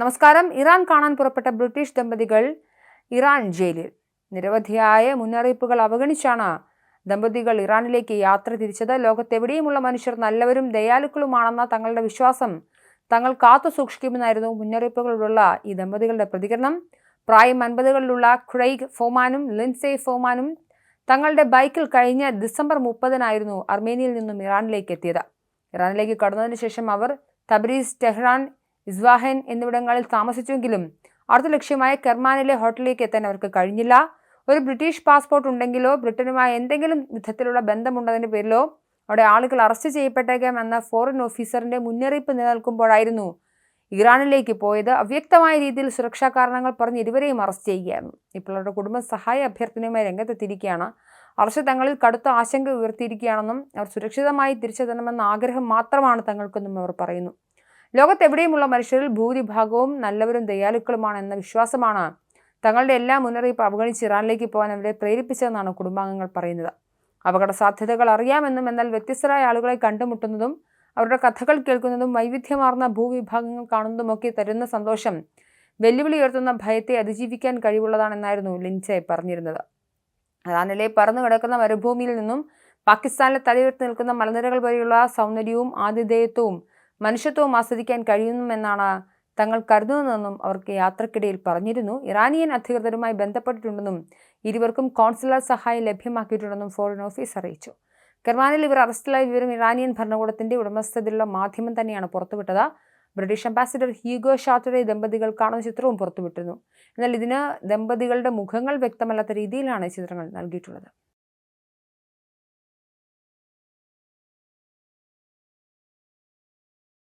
നമസ്കാരം. ഇറാൻ കാണാൻ പുറപ്പെട്ട ബ്രിട്ടീഷ് ദമ്പതികൾ ഇറാൻ ജയിലിൽ. നിരവധിയായ മുന്നറിയിപ്പുകൾ അവഗണിച്ചാണ് ദമ്പതികൾ ഇറാനിലേക്ക് യാത്ര തിരിച്ചത്. ലോകത്തെവിടെയുമുള്ള മനുഷ്യർ നല്ലവരും ദയാലുക്കളുമാണെന്ന തങ്ങളുടെ വിശ്വാസം തങ്ങൾ കാത്തു സൂക്ഷിക്കുമെന്നായിരുന്നു മുന്നറിയിപ്പുകളിലുള്ള ഈ ദമ്പതികളുടെ പ്രതികരണം. പ്രായം അൻപതുകളിലുള്ള ക്രൈഗ് ഫോമാനും ലിൻസെ ഫോമാനും തങ്ങളുടെ ബൈക്കിൽ കഴിഞ്ഞ ഡിസംബർ മുപ്പതിനായിരുന്നു അർമേനിയയിൽ നിന്നും ഇറാനിലേക്ക് എത്തിയത്. ഇറാനിലേക്ക് കടന്നതിന് ശേഷം അവർ തബ്രീസ് ടെഹ്റാൻ ഇസ്വാഹൻ എന്നിവിടങ്ങളിൽ താമസിച്ചുവെങ്കിലും അടുത്ത ലക്ഷ്യമായ കെർമാനിലെ ഹോട്ടലിലേക്ക് എത്താൻ അവർക്ക് കഴിഞ്ഞില്ല. ഒരു ബ്രിട്ടീഷ് പാസ്പോർട്ട് ഉണ്ടെങ്കിലോ ബ്രിട്ടനുമായി എന്തെങ്കിലും വിധത്തിലുള്ള ബന്ധമുണ്ടതിന്റെ പേരിലോ അവിടെ ആളുകൾ അറസ്റ്റ് ചെയ്യപ്പെട്ടേക്കാം എന്ന ഫോറിൻ ഓഫീസറിന്റെ മുന്നറിയിപ്പ് നിലനിൽക്കുമ്പോഴായിരുന്നു ഇറാനിലേക്ക് പോയത്. അവ്യക്തമായ രീതിയിൽ സുരക്ഷാ കാരണങ്ങൾ പറഞ്ഞ് ഇരുവരെയും അറസ്റ്റ് ചെയ്യുകയായിരുന്നു. ഇപ്പോൾ അവരുടെ കുടുംബം സഹായ അഭ്യർത്ഥനയുമായി രംഗത്തെത്തിയിരിക്കുകയാണ്. അറസ്റ്റ് തങ്ങളിൽ കടുത്ത ആശങ്ക ഉയർത്തിയിരിക്കുകയാണെന്നും അവർ സുരക്ഷിതമായി തിരിച്ചെത്തണമെന്ന ആഗ്രഹം മാത്രമാണ് തങ്ങൾക്കെന്നും അവർ പറയുന്നു. ലോകത്തെവിടെയുമുള്ള മനുഷ്യരിൽ ഭൂരിഭാഗവും നല്ലവരും ദയാലുക്കളുമാണ് എന്ന വിശ്വാസമാണ് തങ്ങളുടെ എല്ലാ മുന്നറിയിപ്പ് അവഗണിച്ച് ഇറാനിലേക്ക് പോകാൻ അവരെ പ്രേരിപ്പിച്ചതെന്നാണ് കുടുംബാംഗങ്ങൾ പറയുന്നത്. അപകട സാധ്യതകൾ അറിയാമെന്നും എന്നാൽ വ്യത്യസ്തരായ ആളുകളെ കണ്ടുമുട്ടുന്നതും അവരുടെ കഥകൾ കേൾക്കുന്നതും വൈവിധ്യമാർന്ന ഭൂവിഭാഗങ്ങൾ കാണുന്നതുമൊക്കെ തരുന്ന സന്തോഷം വെല്ലുവിളി ഉയർത്തുന്ന ഭയത്തെ അതിജീവിക്കാൻ കഴിവുള്ളതാണെന്നായിരുന്നു ലിൻസെ പറഞ്ഞിരുന്നത്. ഇറാനിലെ പറന്നു കിടക്കുന്ന മരുഭൂമിയിൽ നിന്നും പാകിസ്ഥാനിലെ തലയുയർത്തി നിൽക്കുന്ന മലനിരകൾ വരെയുള്ള സൗന്ദര്യവും ആതിഥേയത്വവും മനുഷ്യത്വവും ആസ്വദിക്കാൻ കഴിയുമെന്നാണ് തങ്ങൾ കരുതുന്നതെന്നും അവർക്ക് യാത്രക്കിടയിൽ പറഞ്ഞിരുന്നു. ഇറാനിയൻ അധികൃതരുമായി ബന്ധപ്പെട്ടിട്ടുണ്ടെന്നും ഇരുവർക്കും കോൺസുലർ സഹായം ലഭ്യമാക്കിയിട്ടുണ്ടെന്നും ഫോറിൻ ഓഫീസ് അറിയിച്ചു. കെർമാനിൽ ഇവർ അറസ്റ്റിലായ വിവരം ഇറാനിയൻ ഭരണകൂടത്തിന്റെ ഉടമസ്ഥതയിലുള്ള മാധ്യമം തന്നെയാണ് പുറത്തുവിട്ടത്. ബ്രിട്ടീഷ് അംബാസിഡർ ഹ്യൂഗോ ഷാറ്ററെ ദമ്പതികൾ കാണുന്ന ചിത്രവും പുറത്തുവിട്ടിരുന്നു. എന്നാൽ ഇതിന് ദമ്പതികളുടെ മുഖങ്ങൾ വ്യക്തമല്ലാത്ത രീതിയിലാണ് ചിത്രങ്ങൾ നൽകിയിട്ടുള്ളത്.